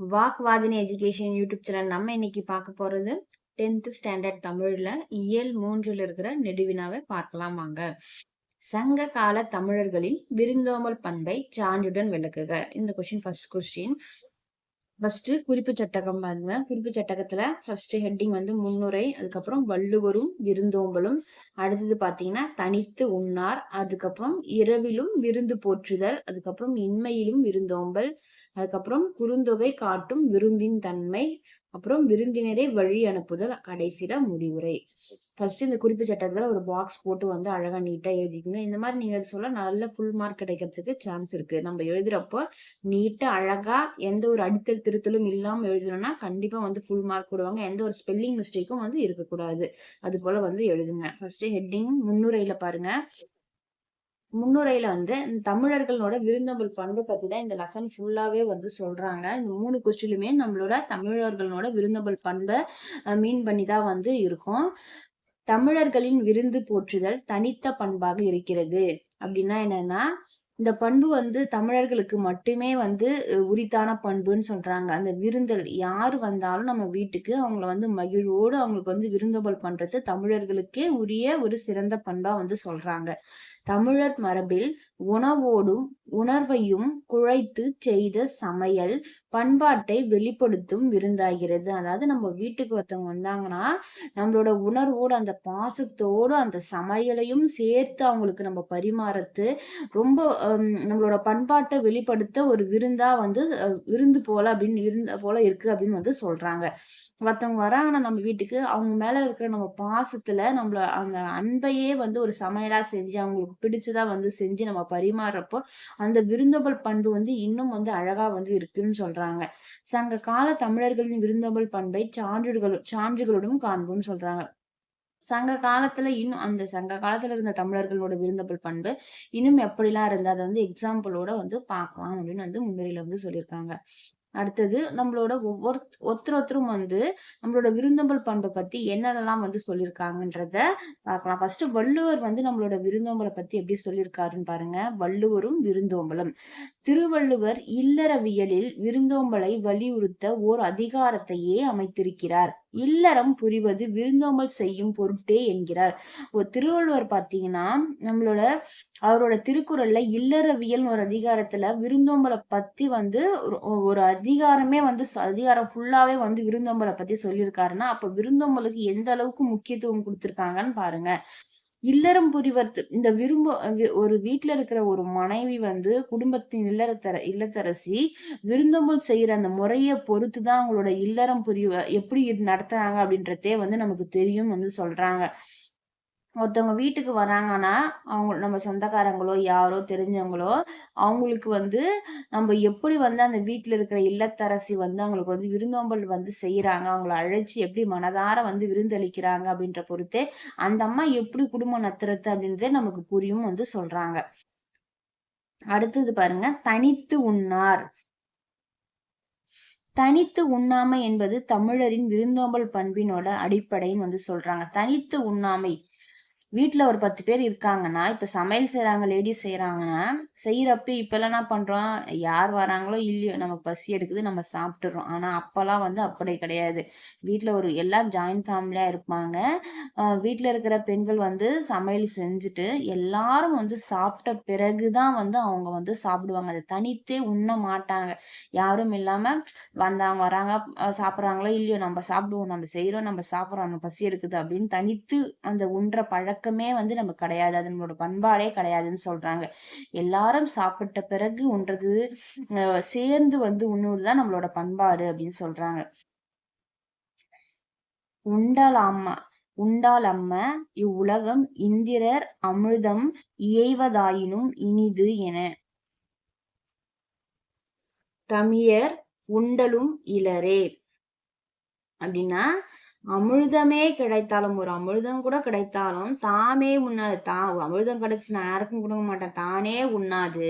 வாக்வாதினி education YouTube channel நம்ம இன்னைக்கு பார்க்க போறது டென்த் ஸ்டாண்டர்ட் தமிழ்ல இயல் மூன்றில் இருக்கிற நெடுவினாவை பார்க்கலாம் வாங்க. சங்க கால தமிழர்களின் விருந்தோமல் பண்பை சான்றுடன் விளக்குக. இந்த கொஸ்டின் ஃபர்ஸ்ட் கொஸ்டின் ஃபர்ஸ்ட் குறிப்பு சட்டகம் பாருங்க. குறிப்பு சட்டகத்துல ஃபர்ஸ்ட் ஹெட்டிங் வந்து முன்னுரை அதுக்கப்புறம் வள்ளுவரும் விருந்தோம்பலும் அடுத்தது பாத்தீங்கன்னா தனித்து உண்ணார் அதுக்கப்புறம் இரவிலும் விருந்து போற்றுதல் அதுக்கப்புறம் இன்மையிலும் விருந்தோம்பல் அதுக்கப்புறம் குறுந்தொகை காட்டும் விருந்தின் தன்மை அப்புறம் விருந்தினரை வழி அனுப்புதல் கடைசியில முடிவுரை. ஃபர்ஸ்ட் இந்த குறிப்பு சட்டத்துல ஒரு பாக்ஸ் போட்டு வந்து அழகா நீட்டா எழுதிக்கங்க. இந்த மாதிரி நீங்க சொல்ல நல்ல ஃபுல் மார்க் கிடைக்கிறதுக்கு சான்ஸ் இருக்கு. நம்ம எழுதுறப்போ நீட்டா அழகா எந்த ஒரு அடித்தல் திருத்தலும் இல்லாம எழுதணும்னா கண்டிப்பா வந்து ஃபுல் மார்க் போடுவாங்க. எந்த ஒரு ஸ்பெல்லிங் மிஸ்டேக்கும் வந்து இருக்கக்கூடாது. அது போல வந்து எழுதுங்க. ஃபர்ஸ்ட் ஹெட்டிங் முன்னுரையில பாருங்க. முன்னுரையில வந்து தமிழர்களோட விருந்தோம்பல் பண்பு பத்தி தான் இந்த லெசன் ஃபுல்லாவே வந்து சொல்றாங்க. இந்த மூணு கொஸ்டிலுமே நம்மளோட தமிழர்களோட விருந்தோம்பல் பண்பை மீன் பண்ணி தான் வந்து இருக்கும். தமிழர்களின் விருந்து போற்றுதல் தனித்த பண்பாக இருக்கிறது. அப்படின்னா என்னன்னா இந்த பண்பு வந்து தமிழர்களுக்கு மட்டுமே வந்து உரித்தான பண்புன்னு சொல்றாங்க. அந்த விருந்தல் யார் வந்தாலும் நம்ம வீட்டுக்கு அவங்கள வந்து மகிழ்வோடு அவங்களுக்கு வந்து விருந்தோம்பல் பண்றது தமிழர்களுக்கே உரிய ஒரு சிறந்த பண்பா வந்து சொல்றாங்க. தமிழர் மரபில் உணவோடும் உணர்வையும் குழைத்து செய்த சமையல் பண்பாட்டை வெளிப்படுத்தும் விருந்தாகிறது. அதாவது நம்ம வீட்டுக்கு ஒருத்தவங்க வந்தாங்கன்னா நம்மளோட உணர்வோடு அந்த பாசத்தோடு அந்த சமையலையும் சேர்த்து அவங்களுக்கு நம்ம பரிமாறத்து ரொம்ப நம்மளோட பண்பாட்டை வெளிப்படுத்த ஒரு விருந்தா வந்து விருந்து போல அப்படின்னு விருந்த போல இருக்கு அப்படின்னு வந்து சொல்றாங்க. ஒருத்தவங்க வராங்கன்னா நம்ம வீட்டுக்கு அவங்க மேல இருக்கிற நம்ம பாசத்துல நம்மள அந்த அன்பையே வந்து ஒரு சமையலா செஞ்சு அவங்களுக்கு பிடிச்சதா வந்து செஞ்சு நம்ம பரிமாறப்போ அந்த விருந்தோம்பல் பண்பு வந்து இன்னும் வந்து அழகா வந்து இருக்குன்னு சொல்றாங்க. சங்க கால தமிழர்களின் விருந்தோம்பல் பண்பை சான்றுகள் சான்றுகளுடன் காண்போம்னு சொல்றாங்க. சங்க காலத்துல இன்னும் அந்த சங்க காலத்துல இருந்த தமிழர்களோட விருந்தப்பல் பண்பு இன்னும் எப்படிலாம் இருந்தா அதை வந்து எக்ஸாம்பிளோட வந்து பார்க்கலாம் அப்படின்னு வந்து முன்னுரையில வந்து சொல்லியிருக்காங்க. அடுத்தது நம்மளோட ஒவ்வொரு ஒருத்தர் ஒருத்தரும் வந்து நம்மளோட விருந்தோம்பல் பண்பை பத்தி என்னென்னலாம் வந்து சொல்லியிருக்காங்கன்றத பார்க்கலாம். ஃபர்ஸ்ட் வள்ளுவர் வந்து நம்மளோட விருந்தோம்பலை பத்தி எப்படி சொல்லியிருக்காருன்னு பாருங்க. வள்ளுவரும் விருந்தோம்பலும். திருவள்ளுவர் இல்லறவியலில் விருந்தோம்பலை வலியுறுத்த ஓர் அதிகாரத்தையே அமைத்திருக்கிறார். இல்லறம் புரிவது விருந்தோம்பல் செய்யும் பொருட்டே என்கிறார். ஓ திருவள்ளுவர் பாத்தீங்கன்னா நம்மளோட அவரோட திருக்குறள்ல இல்லறவியல் ஒரு அதிகாரத்துல விருந்தோம்பலை பத்தி வந்து ஒரு அதிகாரமே வந்து அதிகாரம் ஃபுல்லாவே வந்து விருந்தோம்பலை பத்தி சொல்லியிருக்காருன்னா அப்ப விருந்தோம்பலுக்கு எந்த அளவுக்கு முக்கியத்துவம் கொடுத்திருக்காங்கன்னு பாருங்க. இல்லறம் புரிவர்த்து இந்த விரும்ப ஒரு வீட்டுல இருக்கிற ஒரு மனைவி வந்து குடும்பத்தின் இல்லறத்தர இல்லத்தரசி விருந்தோம்பல் செய்யற அந்த முறையை பொறுத்துதான் அவங்களோட இல்லறம் புரிவ எப்படி நடத்துறாங்க அப்படின்றதே வந்து நமக்கு தெரியும் வந்து சொல்றாங்க. ஒருத்தவங்க வீட்டுக்கு வராங்கன்னா அவங்க நம்ம சொந்தக்காரங்களோ யாரோ தெரிஞ்சவங்களோ அவங்களுக்கு வந்து நம்ம எப்படி வந்து அந்த வீட்டில் இருக்கிற இல்லத்தரசி வந்து அவங்களுக்கு வந்து விருந்தோம்பல் வந்து செய்கிறாங்க அவங்கள அழைச்சி எப்படி மனதார வந்து விருந்தளிக்கிறாங்க அப்படின்ற பொறுத்தே அந்த அம்மா எப்படி குடும்பம் நத்துறது அப்படின்றதே நமக்கு புரியும் வந்து சொல்றாங்க. அடுத்தது பாருங்க தனித்து உண்ணார். தனித்து உண்ணாமை என்பது தமிழரின் விருந்தோம்பல் பண்பினோட அடிப்படைன்னு வந்து சொல்றாங்க. தனித்து உண்ணாமை வீட்டில் ஒரு பத்து பேர் இருக்காங்கன்னா இப்போ சமையல் செய்கிறாங்க லேடிஸ் செய்கிறாங்கன்னா செய்கிறப்ப இப்போல்லாம் என்ன பண்ணுறோம் யார் வராங்களோ இல்லையோ நமக்கு பசி எடுக்குது நம்ம சாப்பிட்டுறோம். ஆனால் அப்போல்லாம் வந்து அப்படி கிடையாது. வீட்டில் ஒரு எல்லாம் ஜாயிண்ட் ஃபேமிலியாக இருப்பாங்க. வீட்டில் இருக்கிற பெண்கள் வந்து சமையல் செஞ்சுட்டு எல்லாரும் வந்து சாப்பிட்ட பிறகு தான் வந்து அவங்க வந்து சாப்பிடுவாங்க. அதை தனித்தே உண்ண மாட்டாங்க. யாரும் இல்லாமல் வந்தாங்க வராங்க சாப்பிட்றாங்களோ இல்லையோ நம்ம சாப்பிடுவோம் நம்ம செய்கிறோம் நம்ம சாப்பிட்றோம் நம்ம பசி எடுக்குது அப்படின்னு தனித்து அந்த உண்ற பழக்கம் பழக்கமே வந்து நம்ம கிடையாது. அது நம்மளோட பண்பாடே கிடையாதுன்னு சொல்றாங்க. எல்லாரும் சாப்பிட்ட பிறகு உண்றது சேர்ந்து வந்து உண்ணுவதுதான் நம்மளோட பண்பாடு அப்படின்னு சொல்றாங்க. உண்டலாமா உண்டால் அம்ம இவ்வுலகம் இந்திரர் அமிர்தம் இயைவதாயினும் இனிது என. தமிழர் உண்டலும் இளரே அப்படின்னா அமிர்தமே கிடைத்தாலும் ஒரு அமிர்தம் கூட கிடைத்தாலும் தாமே உண்ணாது. தான் அமிர்தம் கிடைச்சு நான் யாருக்கும் கொடுக்க மாட்டேன். தானே உண்ணாது.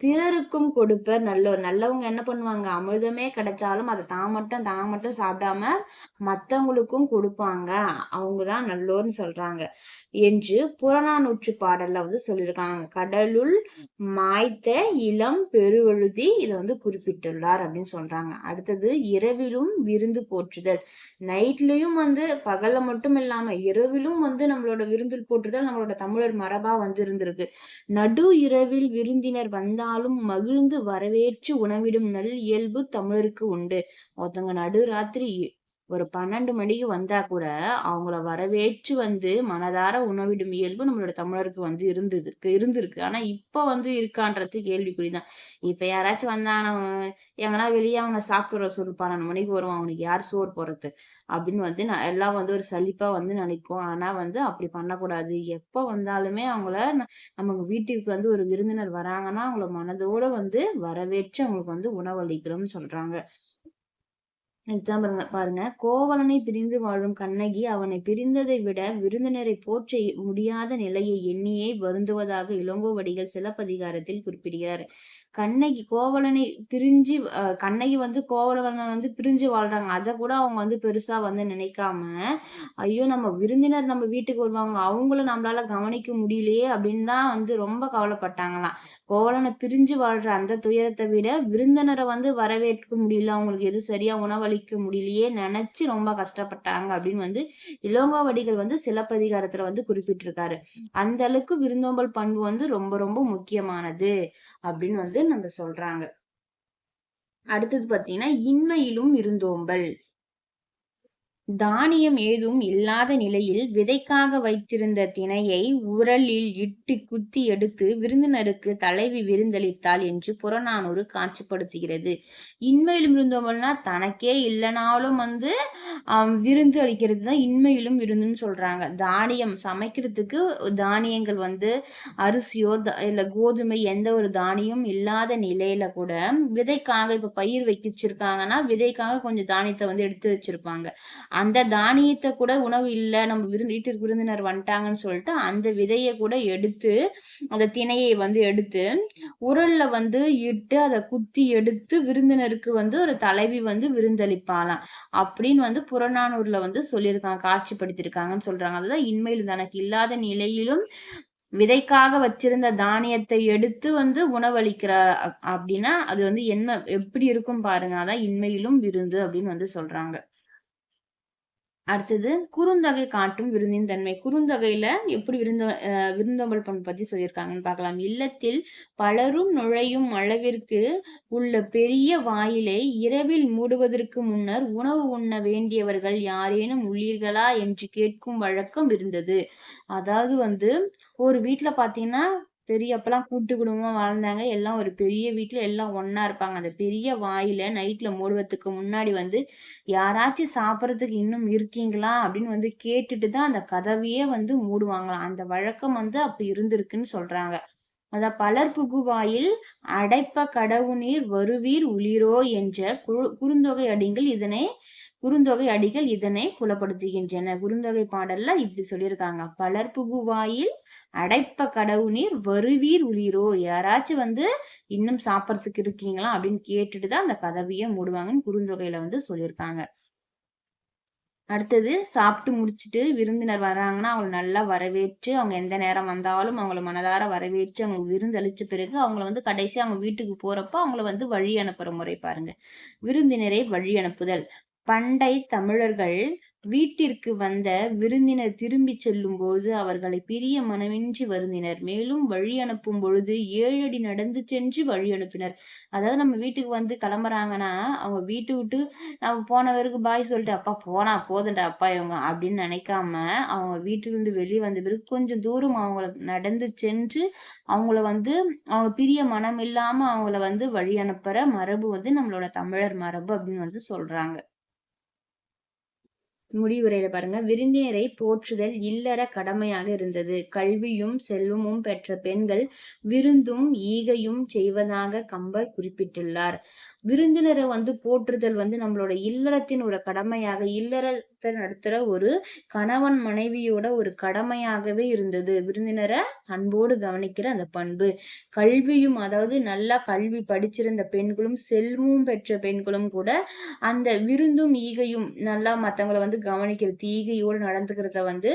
பிறருக்கும் கொடுப்ப நல்லோர். நல்லவங்க என்ன பண்ணுவாங்க? அமிர்தமே கிடைச்சாலும் அதை தான் மட்டும் தான் மட்டும் சாப்பிடாம மத்தவங்களுக்கும் கொடுப்பாங்க. அவங்கதான் நல்லோர்னு சொல்றாங்க. என்று புறநானூற்று பாடல்ல வந்து சொல்லியிருக்காங்க. கடலுள் மாய்த்த இளம் பெருவழுதி இதை வந்து குறிப்பிட்டுள்ளார் அப்படின்னு சொல்றாங்க. அடுத்தது இரவிலும் விருந்து போற்றுதல். நைட்லயும் வந்து பகல்ல மட்டும் இல்லாம இரவிலும் வந்து நம்மளோட விருந்தில் போற்றுதல் நம்மளோட தமிழர் மரபா வந்து இருந்திருக்கு. நடு இரவில் விருந்தினர் வந்தாலும் மகிழ்ந்து வரவேற்று உணவிடும் நல் இயல்பு தமிழருக்கு உண்டு. ஒருத்தவங்க நடு ராத்திரி ஒரு பன்னெண்டு மணிக்கு வந்தா கூட அவங்கள வரவேற்று வந்து மனதார உணவிடும் இயல்பு நம்மளோட தமிழருக்கு வந்து இருந்தது இருந்திருக்கு. ஆனா இப்ப வந்து இருக்கான்றது கேள்விக்குறிதான். இப்ப யாராச்சும் வந்தாங்க எங்கன்னா வெளியே அவங்க சாப்பிட்ற சொல்லு பன்னெண்டு மணிக்கு வருவான் அவனுக்கு யார் சோறு போறது அப்படின்னு வந்து நான் எல்லாம் வந்து ஒரு சலிப்பா வந்து நினைப்போம் ஆனா வந்து அப்படி பண்ணக்கூடாது. எப்ப வந்தாலுமே அவங்கள நம்ம வீட்டுக்கு வந்து ஒரு விருந்தினர் வராங்கன்னா அவங்கள மனதோட வந்து வரவேற்று அவங்களுக்கு வந்து உணவளிக்கிறோம்னு சொல்றாங்க. எக்ஸாம்பிள் பாருங்க கோவலனை பிரிந்து வாழும் கண்ணகி அவனை பிரிந்ததை விட விருந்தினரை போற்ற முடியாத நிலையை எண்ணியே வருந்துவதாக இளங்கோவடிகள் சிலப்பதிகாரத்தில் குறிப்பிடுகிறார். கண்ணகி கோவலனை பிரிஞ்சு கண்ணகி வந்து கோவலனை வந்து பிரிஞ்சு வாழ்றாங்க. அதை கூட அவங்க வந்து பெருசா வந்து நினைக்காம ஐயோ நம்ம விருந்தினர் நம்ம வீட்டுக்கு வருவாங்க அவங்கள நம்மளால கவனிக்க முடியலையே அப்படின்னு தான் வந்து ரொம்ப கவலைப்பட்டாங்களாம். கோவலனை பிரிஞ்சு வாழ்ற அந்த துயரத்தை விட விருந்தினரை வந்து வரவேற்க முடியல அவங்களுக்கு எது சரியா உணவளிக்க முடியலையே நினைச்சு ரொம்ப கஷ்டப்பட்டாங்க அப்படின்னு வந்து இளங்கோவடிகள் வந்து சிலப்பதிகாரத்துல வந்து குறிப்பிட்டிருக்காரு. அந்த அளவுக்கு விருந்தோம்பல் பண்பு வந்து ரொம்ப ரொம்ப முக்கியமானது அப்படின்னு வந்து நம்ம சொல்றாங்க. அடுத்தது பாத்தீங்கன்னா இன்மையிலும் விருந்தோம்பல். தானியம் ஏதும் இல்லாத நிலையில் விதைக்காக வைத்திருந்த திணையை உரலில் இட்டு குத்தி எடுத்து விருந்தினருக்கு தலைவி விருந்தளித்தாள் என்று புறநானூறு காட்சிப்படுத்துகிறது. இன்மையிலும் விருந்தோம்பல்னா தனக்கே இல்லைனாலும் வந்து விருந்து அளிக்கிறது தான் இன்மையிலும் விருந்துன்னு சொல்றாங்க. தானியம் சமைக்கிறதுக்கு தானியங்கள் வந்து அரிசியோ இல்லை கோதுமை எந்த ஒரு தானியம் இல்லாத நிலையில கூட விதைக்காக இப்ப பயிர் வைக்கிச்சிருக்காங்கன்னா விதைக்காக கொஞ்சம் தானியத்தை வந்து எடுத்து வச்சிருப்பாங்க. அந்த தானியத்தை கூட உணவு இல்லை நம்ம விரு வீட்டிற்கு விருந்தினர் வந்துட்டாங்கன்னு சொல்லிட்டு அந்த விதையை கூட எடுத்து அந்த திணையை வந்து எடுத்து உரல்ல வந்து இட்டு அதை குத்தி எடுத்து விருந்தினருக்கு வந்து ஒரு தலைவி வந்து விருந்தளிப்பாளாம். அப்படின்னு வந்து புறநானூர்ல வந்து சொல்லியிருக்காங்க காட்சிப்படுத்திருக்காங்கன்னு சொல்றாங்க. அதுதான் இன்மையில் தனக்கு இல்லாத நிலையிலும் விதைக்காக வச்சிருந்த தானியத்தை எடுத்து வந்து உணவளிக்கிற அப்படின்னா அது வந்து என்ன எப்படி இருக்கும் பாருங்க. அதான் இன்மையிலும் விருந்து அப்படின்னு வந்து சொல்றாங்க. அடுத்தது குறுந்தொகை காட்டும் விருந்தின் தன்மை. குறுந்தொகையில எப்படி விருந்த விருந்தோம்பல் பண்பு பத்தி சொல்லியிருக்காங்கன்னு பார்க்கலாம். இல்லத்தில் பலரும் நுழையும் அளவிற்கு உள்ள பெரிய வாயிலை இரவில் மூடுவதற்கு முன்னர் உணவு உண்ண வேண்டியவர்கள் யாரேனும் உள்ளீர்களா என்று கேட்கும் வழக்கம் இருந்தது. அதாவது வந்து ஒரு வீட்டுல பாத்தீங்கன்னா பெரியப்பெல்லாம் கூட்டு குடும்பமாக வாழ்ந்தாங்க. எல்லாம் ஒரு பெரிய வீட்டில் எல்லாம் ஒன்றா இருப்பாங்க. அந்த பெரிய வாயில் நைட்டில் மூடுவதுக்கு முன்னாடி வந்து யாராச்சும் சாப்பிட்றதுக்கு இன்னும் இருக்கீங்களா? அப்படின்னு வந்து கேட்டுட்டு தான் அந்த கதவையே வந்து மூடுவாங்களாம். அந்த வழக்கம் வந்து அப்போ இருந்திருக்குன்னு சொல்கிறாங்க அதான் பலர் புகுவாயில் அடைப்ப கடவுநீர் வருவீர் உளிரோ என்ற குறுந்தொகை அடிகள் இதனை குறுந்தொகை அடிகள் இதனை புலப்படுத்துகின்றன. குறுந்தொகை பாடல்ல இப்படி சொல்லியிருக்காங்க. பலர் புகுவாயில் அடைப்ப கடவு நீர் வருவீர் உயிரோ? யாராச்சும் வந்து இன்னும் சாப்பிட்றதுக்கு இருக்கீங்களா? அப்படின்னு கேட்டுட்டு தான் அந்த கதவியை மூடுவாங்கன்னு குறுந்தொகையில வந்து சொல்லியிருக்காங்க. அடுத்தது சாப்பிட்டு முடிச்சுட்டு விருந்தினர் வர்றாங்கன்னா அவங்களை நல்லா வரவேற்று அவங்க எந்த நேரம் வந்தாலும் அவங்கள மனதார வரவேற்று அவங்க விருந்து அளிச்ச பிறகு அவங்கள வந்து கடைசி அவங்க வீட்டுக்கு போறப்ப அவங்கள வந்து வழி அனுப்புற முறை பாருங்க. விருந்தினரை வழி அனுப்புதல். பண்டை தமிழர்கள் வீட்டிற்கு வந்த விருந்தினர் திரும்பிச் செல்லும்போது அவர்களை பிரிய மனமின்றி வருந்தினர். மேலும் வழி அனுப்பும் பொழுது ஏழு அடி நடந்து சென்று வழி அனுப்பினர். அதாவது நம்ம வீட்டுக்கு வந்து கிளம்புறாங்கன்னா அவங்க வீட்டு விட்டு நம்ம போனவருக்கு பாய் சொல்லிட்டு அப்பா போனா போதண்டா அப்பா இவங்க அப்படின்னு நினைக்காம அவங்க வீட்டிலிருந்து வெளியே வந்த பிறகு கொஞ்சம் தூரம் அவங்கள நடந்து சென்று அவங்கள வந்து அவங்க பிரிய மனம் இல்லாம அவங்கள வந்து வழி அனுப்புற மரபு வந்து நம்மளோட தமிழர் மரபு அப்படின்னு வந்து சொல்றாங்க. முடிவுரையில பாருங்க. விருந்தினரை போற்றுதல் இல்லற கடமையாக இருந்தது. கல்வியும் செல்வமும் பெற்ற பெண்கள் விருந்தும் ஈகையும் செய்வதாக கம்பர் குறிப்பிட்டுள்ளார். விருந்தினரை வந்து போற்றுதல் வந்து நம்மளோட இல்லறத்தின் ஒரு கடமையாக இல்லற இல்லறத்தை நடத்துகிற ஒரு கணவன் மனைவியோட ஒரு கடமையாகவே இருந்தது. விருந்தினரை அன்போடு கவனிக்கிற அந்த பண்பு. கல்வியும் அதாவது நல்லா கல்வி படிச்சிருந்த பெண்களும் செல்வமும் பெற்ற பெண்களும் கூட அந்த விருந்தும் ஈகையும் நல்லா மற்றவங்களை வந்து கவனிக்கிறது ஈகையோடு நடந்துக்கிறத வந்து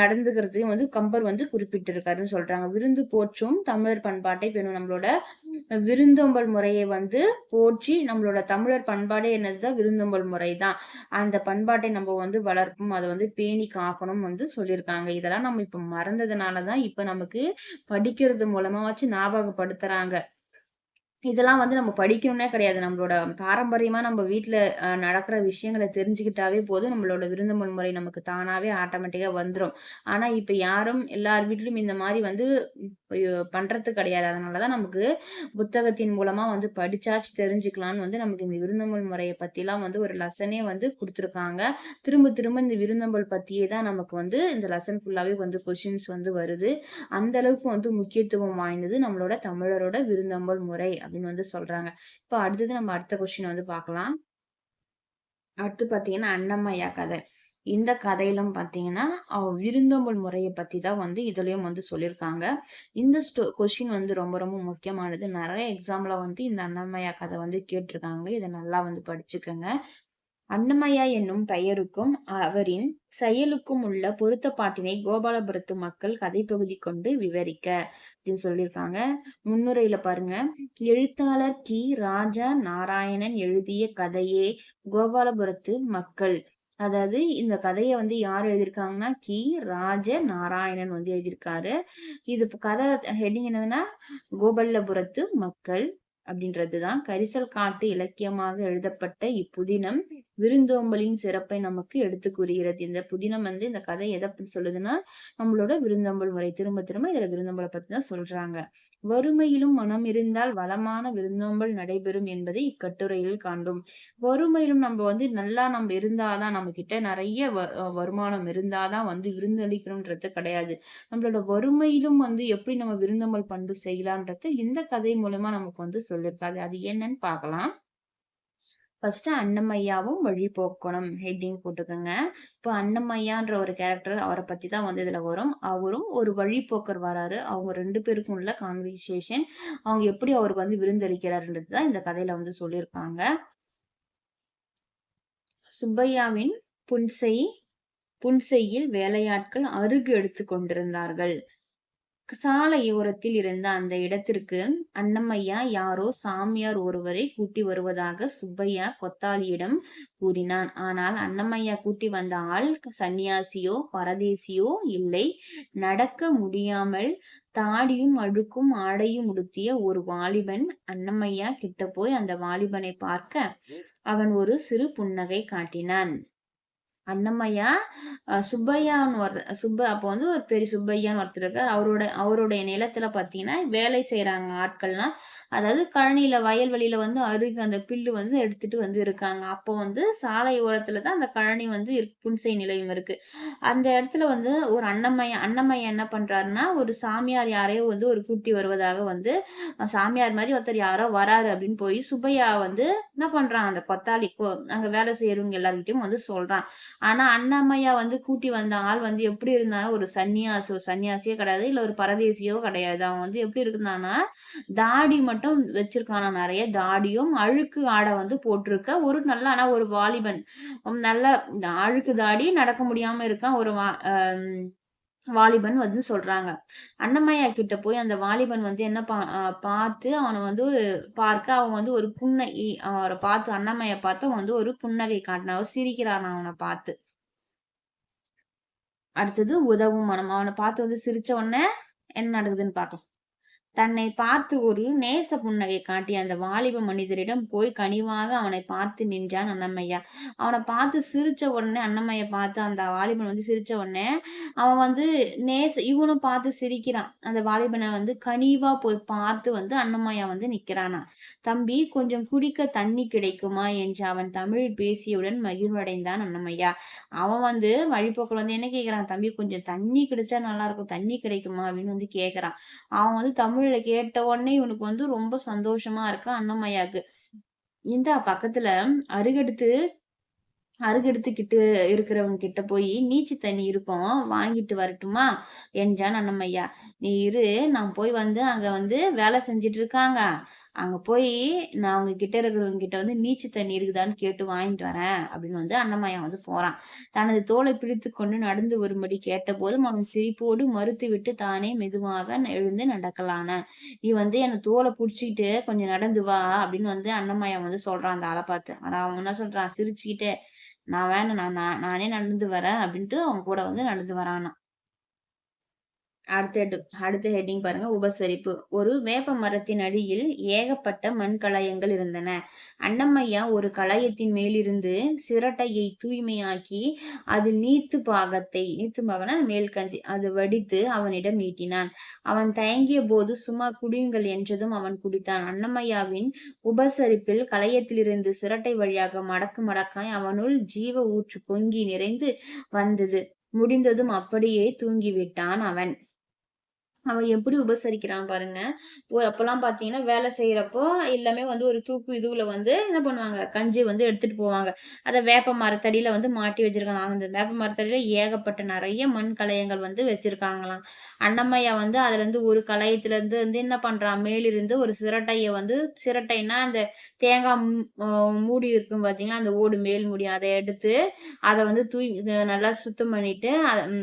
நடந்துக்கிறதையும் வந்து கம்பர் வந்து குறிப்பிட்டிருக்காருன்னு சொல்றாங்க. விருந்து போற்றும் தமிழர் பண்பாட்டை பெறும் நம்மளோட விருந்தோம்பல் முறையை வந்து போற்றி நம்மளோட தமிழர் பண்பாடே என்னதுதான்? விருந்தோம்பல் முறை தான் அந்த பண்பாட்டை நம்ம வந்து வளர்ப்போம். அதை வந்து பேணி காக்கணும் வந்து சொல்லியிருக்காங்க. இதெல்லாம் நம்ம இப்ப மறந்ததுனாலதான் இப்போ நமக்கு படிக்கிறது மூலமாக வச்சு ஞாபகப்படுத்துறாங்க. இதெல்லாம் வந்து நம்ம படிக்கணும்னே கிடையாது. நம்மளோட பாரம்பரியமா நம்ம வீட்டுல நடக்கிற விஷயங்களை தெரிஞ்சுக்கிட்டாவே போதும். நம்மளோட விருந்து முன்முறை நமக்கு தானாவே ஆட்டோமேட்டிக்கா வந்துடும் ஆனா இப்ப யாரும் எல்லார் வீட்லயும் இந்த மாதிரி வந்து பண்றது கிடையாது. அதனாலதான் நமக்கு புத்தகத்தின் மூலமா வந்து படிச்சாச்சு தெரிஞ்சுக்கலாம்னு வந்து நமக்கு இந்த விருந்தம்பல் முறையை பற்றிலாம் வந்து ஒரு லெசனே வந்து கொடுத்துருக்காங்க. திரும்ப திரும்ப இந்த விருந்தம்பல் பத்தியே தான் நமக்கு வந்து இந்த லெசன் ஃபுல்லாவே வந்து கொஸ்டின்ஸ் வந்து வருது. அந்த அளவுக்கு வந்து முக்கியத்துவம் வாய்ந்தது நம்மளோட தமிழரோட விருந்தம்பல் முறை அப்படின்னு வந்து சொல்றாங்க. இப்போ அடுத்தது நம்ம அடுத்த கொஸ்டின் வந்து பார்க்கலாம். அடுத்து பாத்தீங்கன்னா அன்னம்மையா கதை. இந்த கதையிலும் பாத்தீங்கன்னா விருந்தோம்பல் முறையை பத்தி தான் வந்து இதுலயும் வந்து சொல்லியிருக்காங்க. இந்த ஸ்டோ கொஸ்டின் வந்து ரொம்ப ரொம்ப முக்கியமானது. நிறைய எக்ஸாம்ல வந்து இந்த அன்னம்மையா கதை வந்து கேட்டிருக்காங்க. இதை நல்லா வந்து படிச்சுக்கோங்க. அன்னமையா என்னும் பெயருக்கும் அவரின் செயலுக்கும் உள்ள பொருத்தப்பாட்டினை கோபாலபுரத்து மக்கள் கதை பகுதி கொண்டு விவரிக்க அப்படின்னு சொல்லியிருக்காங்க. முன்னுரையில பாருங்க. எழுத்தாளர் கி. ராஜா நாராயணன் எழுதிய கதையே கோபாலபுரத்து மக்கள். அதாவது இந்த கதையை வந்து யார் எழுதியிருக்காங்கன்னா கி. ராஜ நாராயணன் வந்து எழுதியிருக்காரு. இது கதை ஹெட்டிங் என்னதுன்னா கோபல்லபுரத்து மக்கள் அப்படின்றதுதான். கரிசல் காட்டு இலக்கியமாக எழுதப்பட்ட இப்புதினம். விருந்தோம்பலின் சிறப்பை நமக்கு எடுத்து கூறுகிறது. இந்த புதினம் வந்து இந்த கதை எதை சொல்லுதுன்னா நம்மளோட விருந்தோம்பல் முறை. திரும்ப திரும்ப இதுல விருந்தோம்பலை பத்தி தான் சொல்றாங்க. வறுமையிலும் மனம் இருந்தால் வளமான விருந்தோம்பல் நடைபெறும் என்பதை இக்கட்டுரையில் காண்டும் வறுமையிலும் நம்ம வந்து நல்லா நம்ம இருந்தாதான் நம்ம கிட்ட நிறைய வருமானம் இருந்தாதான் வந்து விருந்தளிக்கணும்ன்றது கிடையாது. நம்மளோட வறுமையிலும் வந்து எப்படி நம்ம விருந்தோம்பல் பண்பு செய்யலாம்ன்றது இந்த கதை மூலமா நமக்கு வந்து சொல்லியிருக்காது அது என்னன்னு பார்க்கலாம். ஃபர்ஸ்ட் அன்னமையாவும் வழிபோக்கணும் ஹெட்டிங் போட்டுக்கோங்க. இப்போ அன்னமையான்ற ஒரு கேரக்டர் அவரை பத்தி தான் வந்து இதுல வரும். அவரும் ஒரு வழிபோக்கர் வராரு. அவங்க ரெண்டு பேருக்கும் உள்ள கான்வர்சேஷன் அவங்க எப்படி அவருக்கு வந்து விருந்தளிக்கிறாருன்றது தான் இந்த கதையில வந்து சொல்லியிருப்பாங்க. சுப்பையாவின் புன்செய் புன்செய்யில் வேலையாட்கள் அருகு எடுத்து கொண்டிருந்தார்கள் சாலையோரத்தில் இருந்த அந்த இடத்திற்கு அன்னமையா யாரோ சாமியார் ஒருவரை கூட்டி வருவதாக சுப்பையா கொத்தாளியிடம் கூறினான். ஆனால் அன்னமையா கூட்டி வந்த ஆள் சன்னியாசியோ பரதேசியோ இல்லை. நடக்க முடியாமல் தாடியும் அழுக்கும் ஆடையும் உடுத்திய ஒரு வாலிபன் அன்னமையா கிட்ட போய் அந்த வாலிபனை பார்க்க அவன் ஒரு சிறு புன்னகை காட்டினான். அன்னமையா சுப்பையான்னு ஒரு சுப்ப அப்போ வந்து ஒரு பெரிய சுப்பையான்னு ஒருத்தர் இருக்கார். அவரோட அவருடைய நிலத்துல பாத்தீங்கன்னா வேலை செய்யறாங்க ஆட்கள்லாம். அதாவது கழனியில வயல்வெளியில வந்து அருகு அந்த பில்லு வந்து எடுத்துட்டு வந்து இருக்காங்க அப்போ வந்து சாலை ஓரத்துல தான் அந்த கழனி வந்து புன்சை நிலையம் இருக்கு. அந்த இடத்துல வந்து ஒரு அன்னமையா அன்னமையா என்ன பண்றாருன்னா ஒரு சாமியார் யாரையோ வந்து ஒரு கூட்டி வருவதாக வந்து சாமியார் மாதிரி ஒருத்தர் யாரோ வராரு அப்படின்னு போய் சுப்பையா வந்து என்ன பண்றான்? அந்த கொத்தாளி அங்க வேலை செய்யறவங்க எல்லாருக்கிட்டையும் வந்து சொல்றான். ஆனா அண்ணாமையா வந்து கூட்டி வந்த ஆள் வந்து எப்படி இருந்தாலும் ஒரு சன்னியாசி ஒரு சன்னியாசியோ கிடையாது. இல்ல ஒரு பரதேசியோ கிடையாது. அவன் வந்து எப்படி இருக்குன்னா தாடி மட்டும் மட்டும் வச்சிருக்கானா நிறைய தாடியும் அழுக்கு ஆடை வந்து போட்டிருக்க. ஒரு நல்ல ஆனா ஒரு வாலிபன் நல்ல அழுக்கு தாடி நடக்க முடியாம இருக்கான் ஒரு வாலிபன் வந்து சொல்றாங்க. அன்னமையா கிட்ட போய் அந்த வாலிபன் வந்து என்ன பா பார்த்து அவனை வந்து பார்க்க அவன் வந்து ஒரு புன்னகை அவரை பார்த்து அன்னமையை பார்த்து அவன் வந்து ஒரு புன்னகை காட்டின சிரிக்கிறான் அவனை பார்த்து. அடுத்தது உதவும் மனம். அவனை பார்த்து வந்து சிரிச்ச உடனே என்ன நடக்குதுன்னு பார்க்கலாம். தன்னை பார்த்து ஒரு நேச புன்னகை காட்டி அந்த வாலிப மனிதரிடம் போய் கனிவாக அவனை பார்த்து நின்றான் அண்ணம்மையா அவனை பார்த்து சிரிச்ச உடனே அண்ணம்மையை பார்த்து அந்த வாலிபன் வந்து சிரிச்ச உடனே அவன் வந்து நேச இவனும் பார்த்து சிரிக்கிறான். அந்த வாலிபனை வந்து கனிவா போய் பார்த்து வந்து அண்ணம்மையா வந்து நிக்கிறானா? தம்பி கொஞ்சம் குடிக்க தண்ணி கிடைக்குமா? என்று அவன் தமிழ் பேசியவுடன் மகிழ்வடைந்தான் அண்ணம்மையா அவன் வந்து வழிபோக்கில் வந்து என்ன கேட்கிறான் தம்பி கொஞ்சம் தண்ணி கிடைச்சா நல்லா இருக்கும் தண்ணி கிடைக்குமா? அப்படின்னு வந்து கேட்கிறான் அவன் வந்து தமிழ் தமிழ்ல கேட்ட உடனே இவனுக்கு வந்து ரொம்ப சந்தோஷமா இருக்கு அன்னமையாக்கு இந்த பக்கத்துல அருகெடுத்து அருகெடுத்துக்கிட்டு இருக்கிறவங்க கிட்ட போய் நீச்சு தண்ணி இருக்கும் வாங்கிட்டு வரட்டுமா? என்றான் அண்ணமையா நீ இரு நான் போய் வந்து அங்க வந்து வேலை செஞ்சுட்டு இருக்காங்க. அங்கே போய் நான் அவங்க கிட்ட இருக்கிறவங்க கிட்ட வந்து நீச்சு தண்ணி இருக்குதான்னு கேட்டு வாங்கிட்டு வரேன் அப்படின்னு வந்து அண்ணமையா வந்து போறான். தனது தோலை பிடித்து கொண்டு நடந்து வரும்படி கேட்டபோதும் அவன் சிரிப்போடு மறுத்து விட்டு தானே மெதுவாக எழுந்து நடக்கலான. நீ வந்து என் தோலை பிடிச்சிக்கிட்டு கொஞ்சம் நடந்து வா அப்படின்னு வந்து அண்ணமையா வந்து சொல்றான் அந்த ஆளை பார்த்து. ஆனா அவன் என்ன சொல்றான்? சிரிச்சுக்கிட்டே நான் வேணாம் நான் நான் நானே நடந்து வரேன் அப்படின்ட்டு அவங்க கூட வந்து நடந்து வரானா அடுத்த அடுத்த ஹெட்டிங் பாருங்க. உபசரிப்பு. ஒரு வேப்ப மரத்தின் அடியில் ஏகப்பட்ட மண் கலாயங்கள் இருந்தன. அன்னம்மையா ஒரு கலாயத்தின் மேலிருந்து சிரட்டையை தூய்மையாக்கி அதில் நீத்து பாகத்தை நீத்து பாகனா மேல் கஞ்சி அது வடித்து அவனிடம் நீட்டினான். அவன் தயங்கிய போது சும்மா குடியுங்கள் என்றதும் அவன் குடித்தான். அன்னம்மையாவின் உபசரிப்பில் கலையத்திலிருந்து சிரட்டை வழியாக மடக்கு மடக்காய் அவனுள் ஜீவ ஊற்று பொங்கி நிறைந்து வந்தது. முடிந்ததும் அப்படியே தூங்கிவிட்டான் அவன். அவன் எப்படி உபசரிக்கிறான் பாருங்க. அப்பெல்லாம் பார்த்தீங்கன்னா வேலை செய்யறப்போ எல்லாமே வந்து ஒரு தூக்கு இதுல வந்து என்ன பண்ணுவாங்க? கஞ்சி வந்து எடுத்துட்டு போவாங்க. அதை வேப்ப மரத்தடியில வந்து மாட்டி வச்சிருக்காங்க. அந்த வேப்ப மரத்தடியில ஏகப்பட்ட நிறைய மண் கலையங்கள் வந்து வச்சிருக்காங்களாம். அண்ணம்மையா வந்து அதுல இருந்து ஒரு கலையத்துல இருந்து வந்து என்ன பண்றான்? மேலிருந்து ஒரு சிரட்டையை வந்து சிரட்டைன்னா அந்த தேங்காய் மூடி இருக்கும் பாத்தீங்கன்னா அந்த ஓடு மேல் மூடி அதை எடுத்து அதை வந்து தூய் நல்லா சுத்தம் பண்ணிட்டு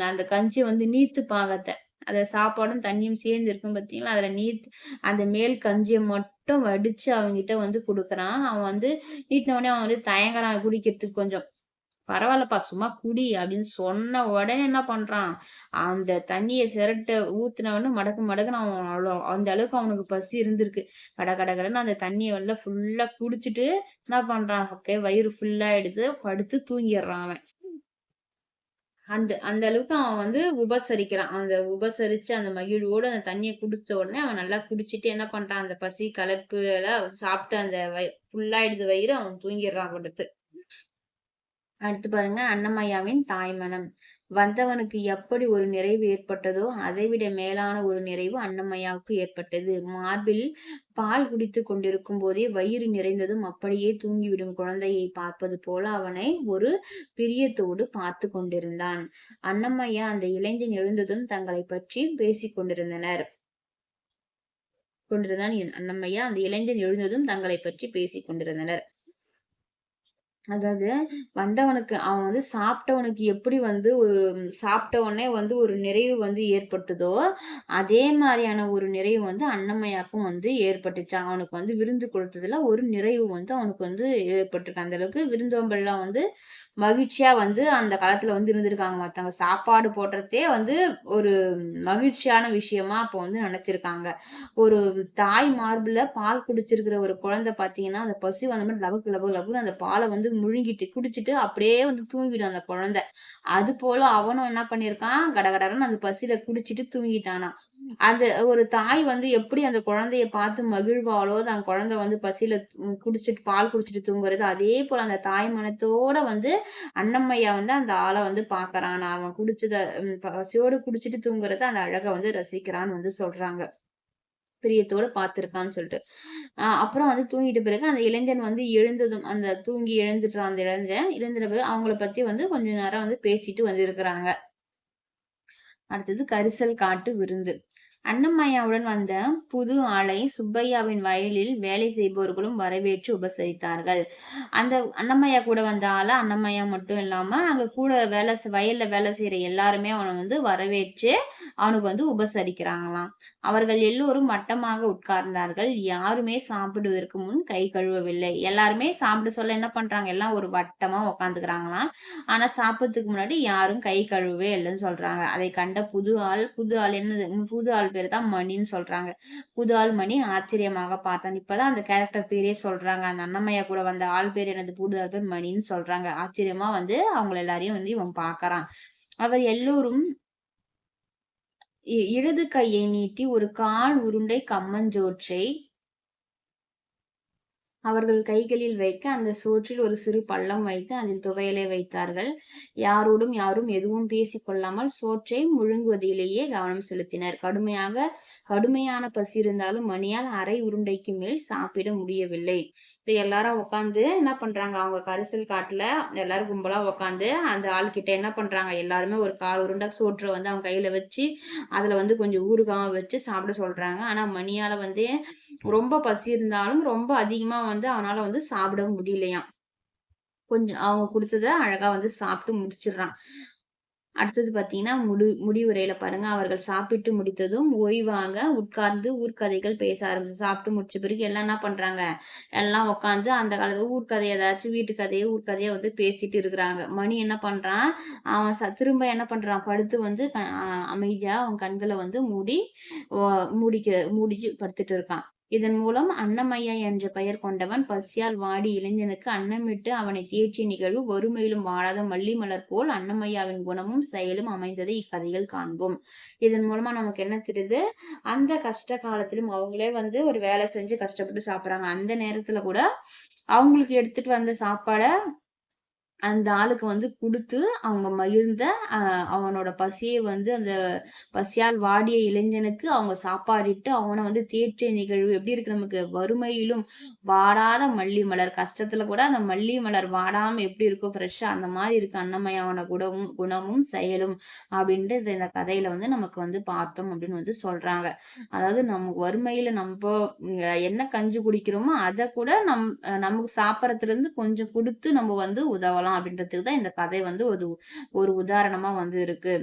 அந்த கஞ்சி வந்து நீத்து பாகத்தை அதை சாப்பாடும் தண்ணியும் சேர்ந்து இருக்கும் பார்த்தீங்களா அதில் நீர் அந்த மேல் கஞ்சியை மட்டும் வடித்து அவங்ககிட்ட வந்து கொடுக்குறான். அவன் வந்து நீட்டினவுடனே அவன் வந்து தயங்குறான் குடிக்கிறதுக்கு கொஞ்சம். பரவாயில்லப்பா சும்மா குடி அப்படின்னு சொன்ன உடனே என்ன பண்றான்? அந்த தண்ணியை சிரட்ட ஊத்துனவனு மடக்கு மடக்குன்னு அவன் அவ்வளோ அந்த அளவுக்கு அவனுக்கு பசி இருந்திருக்கு. கட கட கடன்னு அந்த தண்ணியை வந்து ஃபுல்லா குடிச்சிட்டு என்ன பண்றான்? அப்படியே வயிறு ஃபுல்லா எடுத்து படுத்து தூங்கிடுறான் அவன். அந்த அந்த அளவுக்கு அவன் வந்து உபசரிக்கிறான். அந்த உபசரிச்சு அந்த மகிழ்வோடு அந்த தண்ணியை குடிச்ச உடனே அவன் நல்லா குடிச்சிட்டு என்ன பண்றான்? அந்த பசி கலப்பு எல்லாம் சாப்பிட்டு அந்த வய ஃபுல்லாயிடுது வயிறு அவன் தூங்கிடுறான் கொடுத்து அடுத்து பாருங்க அன்னமையாவின் தாய்மனம் வந்தவனுக்கு எப்படி ஒரு நிறைவு ஏற்பட்டதோ அதைவிட மேலான ஒரு நிறைவு அன்னம்மையாவுக்கு ஏற்பட்டது. மார்பில் பால் குடித்து கொண்டிருக்கும் போதே வயிறு நிறைந்ததும் அப்படியே தூங்கிவிடும் குழந்தையை பார்ப்பது போல அவனை ஒரு பிரியத்தோடு பார்த்து கொண்டிருந்தான். அன்னம்மையா அந்த இளைஞன் எழுந்ததும் தங்களை பற்றி பேசிக் கொண்டிருந்தனர். கொண்டிருந்தான் அன்னம்மையா அந்த இளைஞன் எழுந்ததும் தங்களை பற்றி பேசிக் கொண்டிருந்தனர். அதாவது வந்தவனுக்கு அவன் வந்து சாப்பிட்டவனுக்கு எப்படி வந்து ஒரு சாப்பிட்டவனே வந்து ஒரு நிறைவு வந்து ஏற்பட்டதோ அதே மாதிரியான ஒரு நிறைவு வந்து அன்னமையாக்கும் வந்து ஏற்பட்டுச்சு. அவனுக்கு வந்து விருந்து கொடுத்ததுல ஒரு நிறைவு வந்து அவனுக்கு வந்து ஏற்பட்டிருக்கு. அந்த அளவுக்கு விருந்தோம்பல்லாம் வந்து மகிழ்ச்சியா வந்து அந்த காலத்துல வந்து இருந்திருக்காங்க. மத்தவங்க சாப்பாடு போடுறதே வந்து ஒரு மகிழ்ச்சியான விஷயமா அப்போ வந்து நினைச்சிருக்காங்க. ஒரு தாய் மார்பில் பால் குடிச்சிருக்கிற ஒரு குழந்தை பார்த்தீங்கன்னா அந்த பசி வந்த மாதிரி லபக்கு லபக்கு லபுன்னு அந்த பாலை வந்து முழுங்கிட்டு குடிச்சிட்டு அப்படியே வந்து தூங்கிடும் அந்த குழந்தை. அது போல அவனும் என்ன பண்ணிருக்கான் கடகடன்னு அந்த பசியில குடிச்சிட்டு தூங்கிட்டானா. அந்த ஒரு தாய் வந்து எப்படி அந்த குழந்தைய பார்த்து மகிழ்வாளோ அந்த குழந்தை வந்து பசியில குடிச்சிட்டு பால் குடிச்சிட்டு தூங்குறது அதே போல அந்த தாய் மனத்தோட வந்து அன்னம்மையா வந்து அந்த ஆளை வந்து பாக்குறான் அவன் குடிச்சத பசியோடு குடிச்சிட்டு தூங்குறத அந்த அழகை வந்து ரசிக்கிறான்னு வந்து சொல்றாங்க. பிரியத்தோட பார்த்திருக்கான்னு சொல்லிட்டு. அப்புறம் வந்து தூங்கிட்ட பிறகு அந்த இளைஞன் வந்து எழுந்ததும் அந்த தூங்கி எழுந்துட்டான் அந்த இளைஞன் எழுந்துட்ட பிறகு அவங்கள பத்தி வந்து கொஞ்ச நேரம் வந்து பேசிட்டு வந்திருக்கிறாங்க. அடுத்தது கரிசல் காட்டு விருந்து. அன்னம்மையாவுடன் வந்த புது ஆளை சுப்பையாவின் வயலில் வேலை செய்பவர்களும் வரவேற்று உபசரித்தார்கள். அந்த அன்னம்மையா கூட வந்த ஆளை அன்னம்மையா மட்டும் இல்லாம அங்க கூட வேலை வயல்ல வேலை செய்யற எல்லாருமே அவனை வந்து வரவேற்று அவனுக்கு வந்து உபசரிக்கிறாங்களாம். அவர்கள் எல்லோரும் வட்டமாக உட்கார்ந்தார்கள். யாருமே சாப்பிடுவதற்கு முன் கை கழுவவில்லை. எல்லாருமே சாப்பிட சொல்ல என்ன பண்றாங்க? எல்லாம் ஒரு வட்டமா உட்காந்துக்கிறாங்களாம் ஆனா சாப்பிட்றதுக்கு முன்னாடி யாரும் கை கழுவவே இல்லைன்னு சொல்றாங்க. அதை கண்ட புது ஆள் புது ஆள் என்னது? புது ஆள் பேர் தான் மணின்னு சொல்றாங்க. புது ஆள் மணி ஆச்சரியமாக பார்த்தான். இப்பதான் அந்த கேரக்டர் பேரே சொல்றாங்க. அந்த அன்னமையா கூட வந்த ஆள் பேர் எனது புது ஆள் பேர் மணின்னு சொல்றாங்க. ஆச்சரியமா வந்து அவங்க எல்லாரையும் வந்து இவன் பாக்குறான் அவர் எல்லோரும் இடது கையை நீட்டி ஒரு கால் உருண்டை கம்மஞ்சோற்றை அவர்கள் கைகளில் வைக்க அந்த சோற்றில் ஒரு சிறு பள்ளம் வைத்து அதில் துவையலை வைத்தார்கள். யாரோடும் யாரும் எதுவும் பேசிக் கொள்ளாமல் சோற்றை முழுங்குவதிலேயே கவனம் செலுத்தினர். கடுமையாக கடுமையான பசி இருந்தாலும் மணியால் அரை உருண்டைக்கு மேல் சாப்பிட முடியவில்லை. இப்ப எல்லாரும் உட்காந்து என்ன பண்றாங்க? அவங்க கரிசல் காட்டுல எல்லாரும் கும்பலா உட்காந்து அந்த ஆள் கிட்ட என்ன பண்றாங்க? எல்லாருமே ஒரு கால் உருண்டை சோற்றை வந்து அவங்க கையில வச்சு அதுல வந்து கொஞ்சம் ஊறுகாம வச்சு சாப்பிட சொல்றாங்க. ஆனா மணியால வந்து ரொம்ப பசி இருந்தாலும் ரொம்ப அதிகமா வந்து அவனால வந்து சாப்பிட முடியலையாம். கொஞ்சம் அவங்க கொடுத்தத அழகா வந்து சாப்பிட்டு முடிச்சிடுறான். அடுத்தது பாத்தீங்கன்னா முடி முடிவுரையில பாருங்க. அவர்கள் சாப்பிட்டு முடித்ததும் ஓய்வாக உட்கார்ந்து ஊர்க்கதைகள் பேச ஆரம்பிச்சு சாப்பிட்டு முடிச்ச பிறகு எல்லாம் என்ன பண்றாங்க? எல்லாம் உட்காந்து அந்த காலத்துல ஊர்க்கதை ஏதாச்சும் வீட்டு கதையை ஊர்க்கதையை வந்து பேசிட்டு இருக்கிறாங்க. மணி என்ன பண்றான்? அவன் ச திரும்ப என்ன பண்றான்? படுத்து வந்து அமைதியா அவன் கண்களை வந்து மூடி மூடிக்க மூடிச்சு படுத்துட்டு இருக்கான். இதன் மூலம் அன்னமையா என்ற பெயர் கொண்டவன் பசியால் வாடி இளைஞனுக்கு அன்னமிட்டு அவனை தேய்ச்சி நிகழ்வு வறுமையிலும் வாழாத மல்லி மலர் போல் அன்னமையாவின் குணமும் செயலும் அமைந்ததை இக்கதையில் காண்போம். இதன் மூலமா நமக்கு என்ன தெரியுது? அந்த கஷ்ட காலத்திலும் அவங்களே வந்து ஒரு வேலை செஞ்சு கஷ்டப்பட்டு சாப்பிடுறாங்க. அந்த நேரத்துல கூட அவங்களுக்கு எடுத்துட்டு வந்த சாப்பாட அந்த ஆளுக்கு வந்து கொடுத்து அவங்க மகிழ்ந்த அவனோட பசியை வந்து அந்த பசியால் வாடிய இளைஞனுக்கு அவங்க சாப்பாடிட்டு அவனை வந்து தேற்றிய நிகழ்வு. எப்படி இருக்கு நமக்கு? வறுமையிலும் வாடாத மல்லி மலர். கஷ்டத்துல கூட அந்த மல்லி மலர் வாடாம எப்படி இருக்கும் ஃப்ரெஷ்ஷா அந்த மாதிரி இருக்கு அன்னமயான குணமும் குணமும் செயலும் அப்படின்ட்டு இந்த கதையில வந்து நமக்கு வந்து பார்த்தோம் அப்படின்னு வந்து சொல்றாங்க. அதாவது நம்ம வறுமையில நம்ம என்ன கஞ்சி குடிக்கிறோமோ அதை கூட நம் நமக்கு சாப்பிட்றதுல இருந்து கொஞ்சம் கொடுத்து நம்ம வந்து உதவலாம் அப்படின்றதுக்கு தான் இந்த கதை வந்து ஒரு ஒரு உதாரணமா வந்து இருக்கு.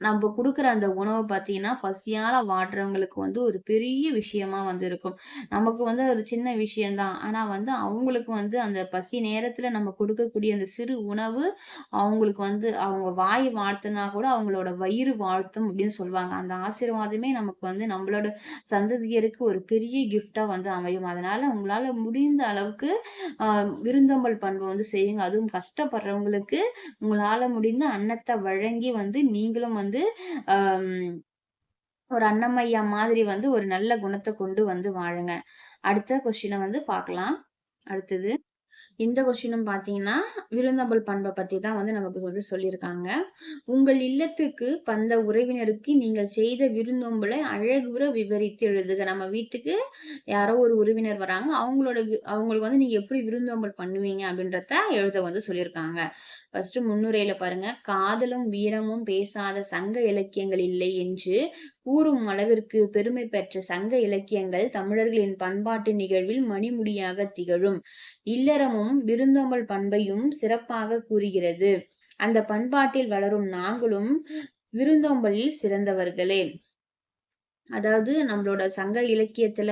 நம்ம கொடுக்குற அந்த உணவு பார்த்தீங்கன்னா பசியால் வாடுறவங்களுக்கு வந்து ஒரு பெரிய விஷயமா வந்து இருக்கும். நமக்கு வந்து ஒரு சின்ன விஷயம்தான். ஆனால் வந்து அவங்களுக்கு வந்து அந்த பசி நேரத்தில் நம்ம கொடுக்கக்கூடிய அந்த சிறு உணவு அவங்களுக்கு வந்து அவங்க வாய் வாழ்த்துனா கூட அவங்களோட வயிறு வாழ்த்தும் அப்படின்னு சொல்லுவாங்க. அந்த ஆசீர்வாதமே நமக்கு வந்து நம்மளோட சந்ததியருக்கு ஒரு பெரிய கிஃப்டாக வந்து அமையும். அதனால உங்களால் முடிந்த அளவுக்கு விருந்தம்பல் விருந்தோம்பல் பண்பை வந்து செய்யுங்க. அதுவும் கஷ்டப்படுறவங்களுக்கு உங்களால் முடிந்த அன்னத்தை வழங்கி வந்து நீங்களும் வந்து வந்து ஒரு அன்னமையா மாதிரி வந்து ஒரு நல்ல குணத்தை கொண்டு வந்து வாழுங்க. அடுத்த கொஸ்டினை வந்து பார்க்கலாம். அடுத்தது. இந்த கொஸ்டினும் பார்த்தீங்கன்னா விருந்தம்பல் பண்பை பற்றி தான் வந்து நமக்கு வந்து சொல்லியிருக்காங்க. உங்கள் இல்லத்துக்கு வந்த உறவினருக்கு நீங்கள் செய்த விருந்தோம்பலை அழகுற விவரித்து எழுதுக. நம்ம வீட்டுக்கு யாரோ ஒரு உறவினர் வராங்க. அவங்களோட அவங்களுக்கு வந்து நீங்கள் எப்படி விருந்தோம்பல் பண்ணுவீங்க அப்படின்றத எழுத வந்து சொல்லியிருக்காங்க. ஃபர்ஸ்ட் முன்னுரையில பாருங்க. காதலும் வீரமும் பேசாத சங்க இலக்கியங்கள் இல்லை என்று கூறும் அளவிற்கு பெருமை பெற்ற சங்க இலக்கியங்கள் தமிழர்களின் பண்பாட்டு நிகழ்வில் மணிமுடியாக திகழும். இல்லறமும் விருந்தோம்பல் பண்பையும் சிறப்பாக கூறுகிறது. அந்த பண்பாட்டில் வளரும் நாங்களும் விருந்தோம்பலில் சிறந்தவர்களே. அதாவது நம்மளோட சங்க இலக்கியத்துல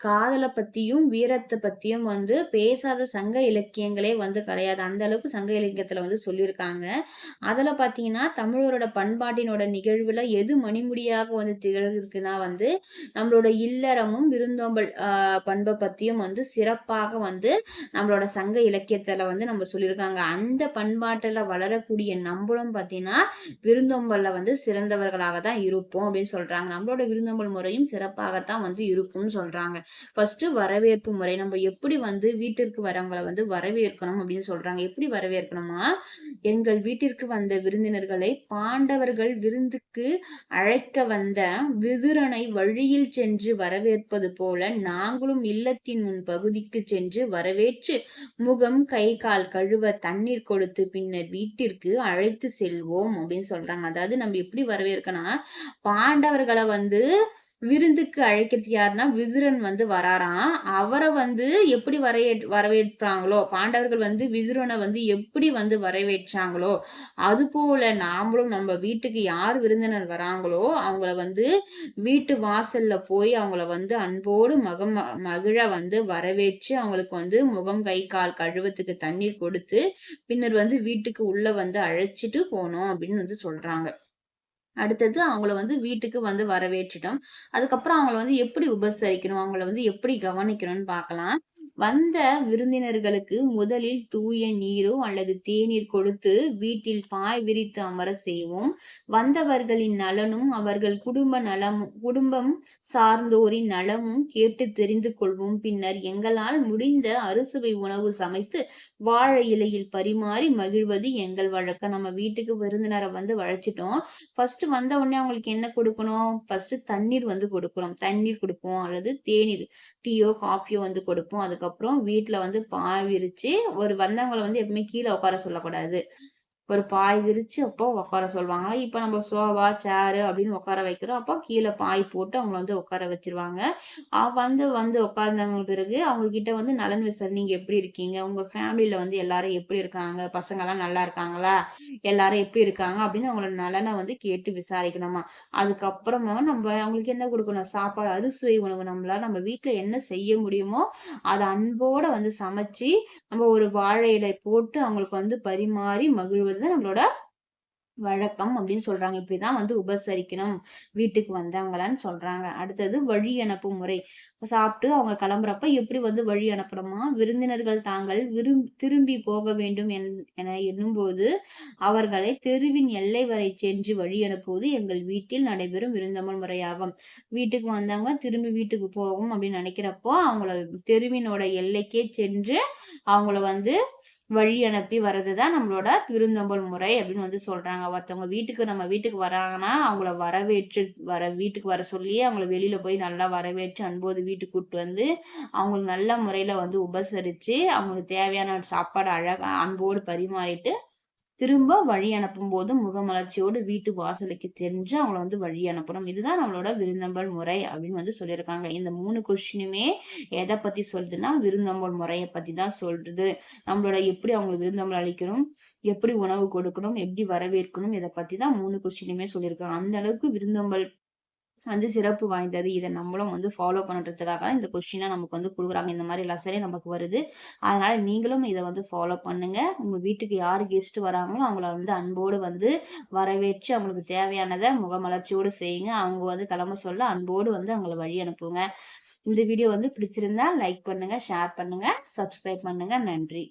காதலை பத்தியும் வீரத்தை பத்தியும் வந்து பேசாத சங்க இலக்கியங்களே வந்து கிடையாது. அந்த அளவுக்கு சங்க இலக்கியத்துல வந்து சொல்லியிருக்காங்க. அதுல பாத்தீங்கன்னா தமிழரோட பண்பாட்டினோட நிகழ்வுல எது மணிமுடியாக வந்து திகழ்கிருக்குன்னா வந்து நம்மளோட இல்லறமும் விருந்தோம்பல் பண்பை பத்தியும் வந்து சிறப்பாக வந்து நம்மளோட சங்க இலக்கியத்துல வந்து நம்ம சொல்லியிருக்காங்க. அந்த பண்பாட்டுல வளரக்கூடிய நம்மளும் பாத்தீங்கன்னா விருந்தோம்பல்ல வந்து சிறந்தவர்களாக தான் இருப்போம் அப்படின்னு சொல்றாங்க. நம்மளோட விருந்தோம்பல் விருந்தோம்பல் முறையும் சிறப்பாகத்தான் வந்து இருக்கும்னு சொல்றாங்க. ஃபர்ஸ்ட் வரவேற்பு முறை நம்ம எப்படி வந்து வீட்டிற்கு வரவங்களை வந்து வரவேற்கணும் அப்படின்னு சொல்றாங்க. எப்படி வரவேற்கணுமா எங்கள் வீட்டிற்கு வந்த விருந்தினர்களை பாண்டவர்கள் விருந்துக்கு அழைக்க வந்த விதுரனை வழியில் சென்று வரவேற்பது போல நாங்களும் இல்லத்தின் முன் பகுதிக்கு சென்று வரவேற்று முகம் கை கால் கழுவ தண்ணீர் கொடுத்து பின்னர் வீட்டிற்கு அழைத்து செல்வோம் அப்படின்னு சொல்றாங்க. அதாவது நம்ம எப்படி வரவேற்கணும் பாண்டவர்களை வந்து விருந்துக்கு அழைக்கிறது யாருன்னா விதுரன் வந்து வராராம். அவரை வந்து எப்படி வரையே வரவேற்றாங்களோ பாண்டவர்கள் வந்து விதுரனை வந்து எப்படி வந்து வரவேற்றாங்களோ அது போல நாமளும் நம்ம வீட்டுக்கு யார் விருந்தினர் வராங்களோ அவங்கள வந்து வீட்டு வாசல்ல போய் அவங்கள வந்து அன்போடு மகம் மகிழ வந்து வரவேற்று அவங்களுக்கு வந்து முகம் கை கால் கழுவத்துக்கு தண்ணீர் கொடுத்து பின்னர் வந்து வீட்டுக்கு உள்ள வந்து அழைச்சிட்டு போனோம் அப்படின்னு வந்து சொல்றாங்க. அடுத்தது அவங்கள வந்து வீட்டுக்கு வந்து வரவேற்றுட்டோம். அதுக்கப்புறம் அவங்கள வந்து எப்படி உபசரிக்கணும்? அவங்கள வந்து எப்படி கவனிக்கணும்னு பார்க்கலாம். வந்த விருந்தினர்களுக்கு முதலில் தூய நீரோ அல்லது தேநீர் கொடுத்து வீட்டில் பாய் விரித்து அமர செய்வோம். வந்தவர்களின் நலனும் அவர்கள் குடும்ப நலமும் குடும்பம் சார்ந்தோரின் நலமும் கேட்டு தெரிந்து கொள்வோம். பின்னர் எங்களால் முடிந்த அறுசுவை உணவு சமைத்து வாழை இலையில் பரிமாறி மகிழ்வது எங்கள் வழக்கம். நம்ம வீட்டுக்கு விருந்தினரை வந்து வழைச்சிட்டோம் ஃபர்ஸ்ட் வந்த உடனே அவங்களுக்கு என்ன கொடுக்கணும்? ஃபர்ஸ்ட் தண்ணீர் வந்து கொடுக்கணும். தண்ணீர் கொடுப்போம். அல்லது தேநீர் டீயோ காஃபியோ வந்து கொடுப்போம். அதுக்கப்புறம் வீட்டுல வந்து பாவிரிச்சு ஒரு வந்தவங்களை வந்து எப்பவுமே கீழே உட்கார சொல்லக்கூடாது. ஒரு பாய் விரிச்சு அப்போ உட்கார சொல்லுவாங்க. இப்போ நம்ம சோபா சேரு அப்படின்னு உட்கார வைக்கிறோம். அப்போ கீழே பாய் போட்டு அவங்கள வந்து உட்கார வச்சிருவாங்க. வந்து வந்து உட்கார்ந்தவங்க பிறகு அவங்க கிட்ட வந்து நலன் விசாரி நீங்க எப்படி இருக்கீங்க? உங்க ஃபேமிலியில வந்து எல்லாரும் எப்படி இருக்காங்க? பசங்கெல்லாம் நல்லா இருக்காங்களா? எல்லாரும் எப்படி இருக்காங்க? அப்படின்னு அவங்களோட நலனை வந்து கேட்டு விசாரிக்கணுமா? அதுக்கப்புறமா நம்ம அவங்களுக்கு என்ன கொடுக்கணும்? சாப்பாடு அறுசுவை உணவு நம்மளால நம்ம வீட்டில் என்ன செய்ய முடியுமோ அதை அன்போட வந்து சமைச்சு நம்ம ஒரு வாழை இலை போட்டு அவங்களுக்கு வந்து பரிமாறி மகிழ்வது அப்படிங்கிறது நம்மளோட வழக்கம் அப்படின்னு சொல்றாங்க. இப்படிதான் வந்து உபசரிக்கணும். வீட்டுக்கு வந்தவங்களான்னு சொல்றாங்க. அடுத்தது வழி அனுப்பும் முறை. சாப்பிட்டு அவங்க கிளம்புறப்ப எப்படி வந்து வழி அனுப்பணுமா? விருந்தினர்கள் தாங்கள் விரும் திரும்பி போக வேண்டும் என எண்ணும்போது அவர்களை தெருவின் எல்லை வரை சென்று வழி அனுப்புவது எங்கள் வீட்டில் நடைபெறும் விருந்தமல் முறையாகும். வீட்டுக்கு வந்தவங்க திரும்பி வீட்டுக்கு போகும் அப்படின்னு நினைக்கிறப்போ அவங்கள தெருவினோட எல்லைக்கே சென்று அவங்கள வந்து வழி அனுப்பி வர்றது தான் நம்மளோட விருந்தம்பல் முறை அப்படின்னு வந்து சொல்றாங்க. ஒருத்தவங்க வீட்டுக்கு நம்ம வீட்டுக்கு வராங்கன்னா அவங்கள வரவேற்று வர வீட்டுக்கு வர சொல்லி அவங்கள வெளியில போய் நல்லா வரவேற்று அன்போது வீட்டுக்கு கூப்பிட்டு வந்து அவங்களுக்கு நல்ல முறையில வந்து உபசரிச்சு அவங்களுக்கு தேவையான சாப்பாடு அழகா அன்போடு பரிமாறிட்டு திரும்ப வழி அனுப்பும் போது முகமலர்ச்சியோடு வீட்டு வாசலுக்கு தெரிஞ்சு அவங்கள வந்து வழி அனுப்பணும். இதுதான் நம்மளோட விருந்தம்பல் முறை அப்படின்னு வந்து சொல்லியிருக்காங்க. இந்த மூணு கொஸ்டினுமே எதை பத்தி சொல்றதுன்னா விருந்தம்பல் முறையை பத்தி தான் சொல்றது நம்மளோட எப்படி அவங்களுக்கு விருந்தம்பல் அளிக்கணும் எப்படி உணவு கொடுக்கணும் எப்படி வரவேற்கணும் இதை பத்தி தான் மூணு கொஸ்டினுமே சொல்லியிருக்காங்க. அந்த அளவுக்கு விருந்தம்பல் வந்து சிறப்பு வாய்ந்தது. இதை நம்மளும் வந்து ஃபாலோ பண்ணுறதுக்காக இந்த கொஷினாக நமக்கு வந்து கொடுக்குறாங்க. இந்த மாதிரி லெசனே நமக்கு வருது. அதனால நீங்களும் இதை வந்து ஃபாலோ பண்ணுங்க. உங்கள் வீட்டுக்கு யார் கெஸ்ட் வராங்களோ அவங்கள வந்து அன்போடு வந்து வரவேற்று அவங்களுக்கு தேவையானதை முகமலர்ச்சியோடு செய்யுங்க. அவங்க வந்து கிளம்ப சொல்ல அன்போடு வந்து அவங்கள வழி அனுப்புங்க. இந்த வீடியோ வந்து பிடிச்சிருந்தா லைக் பண்ணுங்க ஷேர் பண்ணுங்க சப்ஸ்கிரைப் பண்ணுங்க. நன்றி.